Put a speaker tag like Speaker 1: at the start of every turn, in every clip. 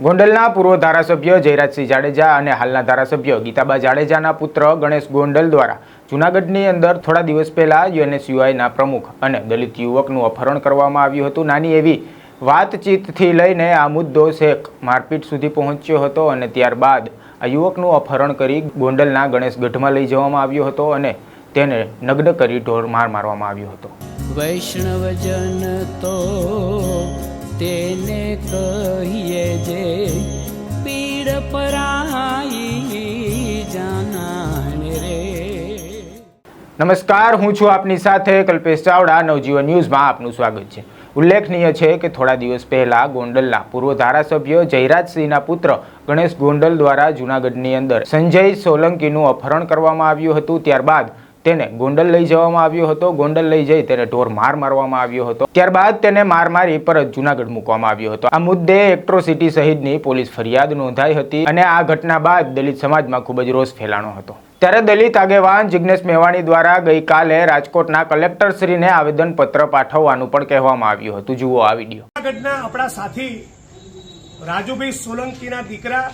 Speaker 1: ગોંડલના પૂર્વ ધારાસભ્ય જયરાજસિંહ જાડેજા અને હાલના ધારાસભ્ય ગીતાબા જાડેજાના પુત્ર ગણેશ ગોંડલ દ્વારા જૂનાગઢની અંદર થોડા દિવસ પહેલા યુએનએસયુઆઈના પ્રમુખ અને દલિત યુવકનું અપહરણ કરવામાં આવ્યું હતું. નાની એવી વાતચીતથી લઈને આ મુદ્દો શેખ મારપીટ સુધી પહોંચ્યો હતો અને ત્યારબાદ આ યુવકનું અપહરણ કરી ગોંડલના ગણેશ ગઢમાં લઈ જવામાં આવ્યો હતો અને તેને નગ્ન કરી ઢોર માર મારવામાં આવ્યો હતો.
Speaker 2: વૈષ્ણવજન તેને કહીએ જે પીડ પરાઈ જાનાને રે.
Speaker 1: નમસ્કાર, હું છું આપની સાથે કલ્પેશ ચાવડા, નવજીવન ન્યૂઝમાં આપનું સ્વાગત છે. ઉલ્લેખનીય છે કે થોડા દિવસ પહેલા ગોંડલના પૂર્વ ધારાસભ્ય જયરાજસિંહના પુત્ર ગણેશ ગોંડલ દ્વારા જૂનાગઢની અંદર સંજય સોલંકીનું અપહરણ કરવામાં આવ્યું હતું. ત્યારબાદ તેને ગોંડલ લઈ જવામાં આવ્યો હતો. ગોંડલ લઈ જઈ તેને ઢોર માર મારવામાં આવ્યો હતો. ત્યારબાદ તેને માર મારી પરત જુનાગઢ મૂકવામાં આવ્યો હતો. આ મુદ્દે એક્ટ્રોસિટી સહિતની પોલીસ ફરિયાદ નોંધાઈ હતી અને આ ઘટના બાદ દલિત સમાજમાં ખૂબ જ રોષ ફેલાણો હતો. ત્યારે દલિત આગેવાન જિજ્ઞેશ મેવાણી દ્વારા ગઈકાલે રાજકોટના કલેક્ટરશ્રીને આવેદનપત્ર પાઠવવાનું પણ કહેવામાં આવ્યું હતું. જુઓ આ વીડિયો.
Speaker 3: ઘટના આપણા સાથી રાજુભાઈ સોલંકીના દીકરા,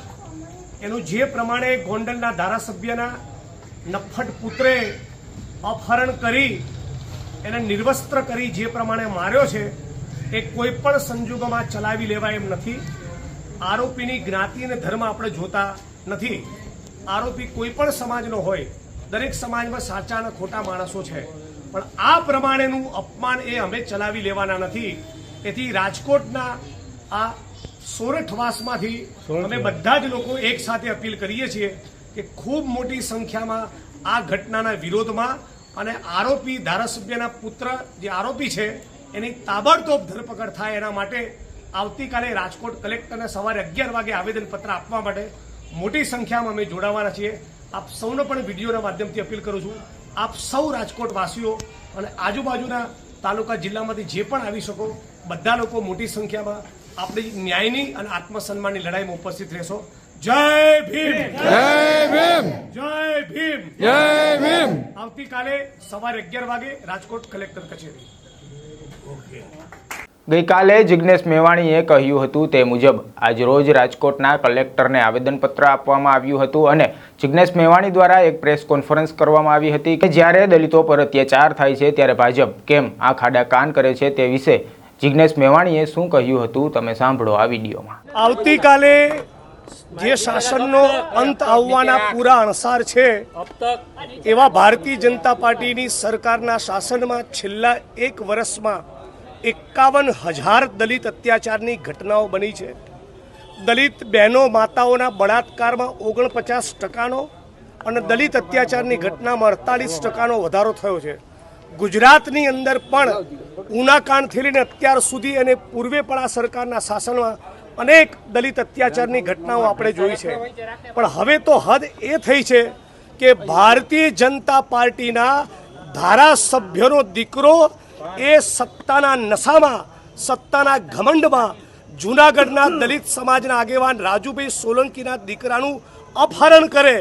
Speaker 3: એનું જે પ્રમાણે ગોંડલના ધારાસભ્યના નફટ પુત્રે અપહરણ કરી એને નિર્વસ્ત્ર કરી જે પ્રમાણે માર્યો છે એ કોઈ પણ સંજોગોમાં ચલાવી લેવાય એમ નથી. આરોપીની જ્ઞાતિ અને ધર્મ આપણે જોતા નથી. આરોપી કોઈ પણ સમાજનો હોય દરેક સમાજમાં સાચા અને ખોટા માણસો છે. પણ આ પ્રમાણેનું અપમાન એ અમે ચલાવી લેવાના નથી. તેથી રાજકોટના આ સોરઠવાસમાંથી અમે બધા જ લોકો એક સાથે અપીલ કરીએ છીએ કે ખૂબ મોટી સંખ્યામાં આ ઘટનાના વિરોધમાં અને આરોપી ધારાસભ્યના પુત્ર જે આરોપી છે, એની તાબડતોબ ધરપકડ થાય એના માટે આવતીકાલે રાજકોટ કલેક્ટરને સવારે અગિયાર વાગે આવેદનપત્ર આપવા માટે મોટી સંખ્યામાં અમે જોડાવાના છીએ. આપ સૌને પણ વિડીયોના માધ્યમથી અપીલ કરું છું. આપ સૌ રાજકોટ વાસીઓ અને આજુબાજુના તાલુકા જિલ્લામાંથી જે પણ આવી શકો, બધા લોકો મોટી સંખ્યામાં આપણી ન્યાયની અને આત્મસન્માનની લડાઈમાં ઉપસ્થિત રહેશો. જય ભીમ. જય ભીમ. જય ભીમ. જય ભીમ. આવતીકાલે સવારે અગિયાર વાગે રાજકોટ કલેક્ટર કચેરી.
Speaker 1: ગઈકાલે જિગ્નેશ મેવાણીએ કહ્યું હતું તે મુજબ આજરોજ રાજકોટના કલેક્ટરને આવેદનપત્ર આપવામાં આવ્યું હતું અને જિગ્નેશ મેવાણી દ્વારા એક પ્રેસ કોન્ફરન્સ કરવામાં આવી હતી કે જ્યારે દલિતો પર અત્યાચાર થાય છે ત્યારે ભાજપ કેમ આ ખાડા કાન કરે છે તે વિશે જિગ્નેશ મેવાણીએ શું કહ્યું હતું તમે સાંભળો આ વિડીયોમાં.
Speaker 3: આવતીકાલે જે શાસનનો અંત આવવાના પૂરા અણસાર છે એવા ભારતીય જનતા પાર્ટીની સરકારના શાસનમાં છેલ્લા એક વર્ષમાં એકાવન હજાર દલિત અત્યાચારની ઘટનાઓ બની છે. દલિત બહેનો માતાઓના બળાત્કારમાં ઓગણપચાસ ટકાનો અને દલિત અત્યાચારની ઘટનામાં અડતાલીસ ટકાનો વધારો થયો છે. ગુજરાતની અંદર પણ ઉનાકાંડથી લઈને અત્યાર સુધી અને પૂર્વે પણ આ સરકારના શાસનમાં અનેક દલિત અત્યાચારની ઘટનાઓ આપણે જોઈ છે. પણ હવે તો હદ એ થઈ છે કે ભારતીય જનતા પાર્ટીના ધારાસભ્યનો દીકરો એ સત્તાના નશામાં, સત્તાના ઘમંડમાં જૂનાગઢના દલિત સમાજના આગેવાન રાજુભાઈ સોલંકીના દીકરાનું અપહરણ કરે.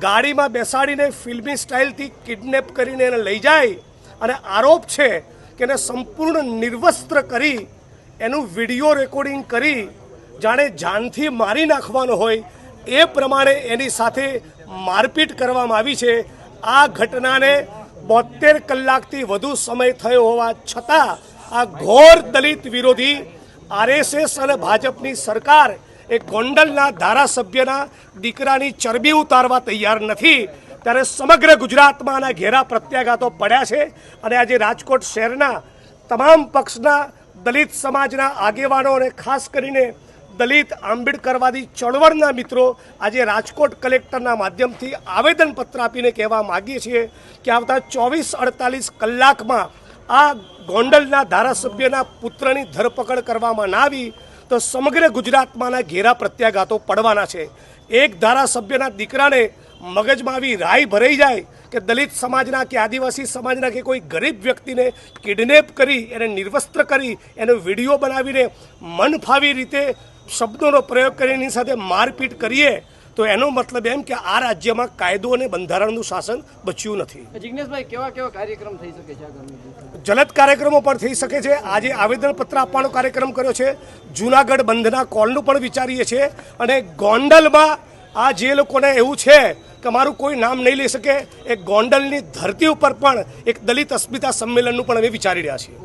Speaker 3: ગાડીમાં બેસાડીને ફિલ્મી સ્ટાઇલથી કિડનેપ કરીને એને લઈ જાય. અને આરોપ છે કે એને સંપૂર્ણ નિર્વસ્ત્ર કરી એનું વીડિયો રેકોર્ડિંગ કરી જાણે જાનથી મારી નાખવાનો હોય એ પ્રમાણે એની સાથે મારપીટ કરવામાં આવી છે. આ ઘટનાને બોતેર કલાકથી વધુ સમય થયો હોવા છતાં આ ઘોર દલિત વિરોધી આરએસએસ અને ભાજપની સરકાર એ ગોંડલના ધારાસભ્યના દીકરાની ચરબી ઉતારવા તૈયાર નથી. ત્યારે સમગ્ર ગુજરાતમાં આના ઘેરા પ્રત્યાઘાતો પડ્યા છે અને આજે રાજકોટ શહેરના તમામ પક્ષના દલિત સમાજના આગેવાનો અને ખાસ કરીને દલિત આંબેડકરવાદી ચળવળના મિત્રો આજે રાજકોટ કલેક્ટરના માધ્યમથી આવેદનપત્ર આપીને કહેવા માગીએ છીએ કે આવતા ચોવીસ અડતાલીસ કલાકમાં આ ગોંડલના ધારાસભ્યના પુત્રની ધરપકડ કરવામાં ના આવી તો સમગ્ર ગુજરાતમાંના ઘેરા પ્રત્યાઘાતો પડવાના છે. એક ધારાસભ્યના દીકરાને મગજમાં આવી રાય ભરાઈ જાય કે દલિત સમાજના કે આદિવાસી સમાજના કે કોઈ ગરીબ વ્યક્તિને કિડનેપ કરી એને નિર્વસ્ત્ર કરી એનો વીડિયો બનાવીને મનફાવી રીતે શબ્દોનો પ્રયોગ કરી એની સાથે મારપીટ કરીએ તો એનો મતલબ એમ કે આ રાજ્યમાં કાયદો અને બંધારણનું શાસન બચ્યું નથી.
Speaker 4: જિજ્ઞેશભાઈ કેવા કેવા કાર્યક્રમ થઈ શકે છે
Speaker 3: જલદ કાર્યક્રમો પણ થઈ શકે છે. આજે આવેદનપત્ર આપવાનો કાર્યક્રમ કર્યો છે. જુનાગઢ બંધના કોલનું પણ વિચારીએ છીએ અને ગોંડલમાં આ જે લોકોને એવું છે કે મારું કોઈ નામ નહીં લઈ શકે, એ ગોંડલની ધરતી ઉપર પણ એક દલિત અસ્મિતા સંમેલનનું પણ અમે વિચારી રહ્યા છીએ.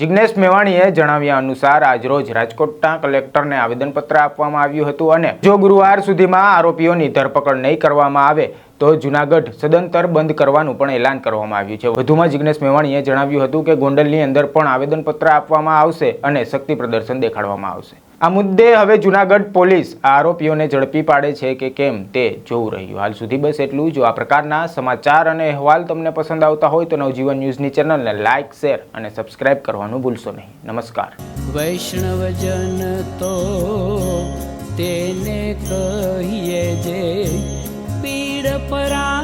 Speaker 1: જિજ્ઞેશ મેવાણીએ જણાવ્યા અનુસાર આજરોજ રાજકોટના કલેક્ટરને આવેદનપત્ર આપવામાં આવ્યું હતું અને જો ગુરુવાર સુધીમાં આરોપીઓની ધરપકડ નહીં કરવામાં આવે, તો જુનાગઢ સદંતર બંધ કરવાનું પણ એલાન કરવામાં આવ્યું છે. વધુમાં જિજ્ઞેશ મેવાણીએ જણાવ્યું હતું કે ગોંડલની અંદર પણ આવેદનપત્ર આપવામાં આવશે અને શક્તિ પ્રદર્શન દેખાડવામાં આવશે. આ મુદ્દે હવે જુનાગઢ પોલીસ આરોપીઓને ઝડપી પાડે છે કે કેમ તે જોવું રહ્યું. હાલ સુધી બસ એટલું જો. આ પ્રકારના સમાચાર અને અહેવાલ તમને પસંદ આવતા હોય તો નવજીવન ન્યૂઝની ચેનલને લાઇક શેર અને સબસ્ક્રાઇબ કરવાનું ભૂલશો નહીં. નમસ્કાર.
Speaker 2: વૈષ્ણવજન તો તેને કહીએ જે પીડ પરાઈ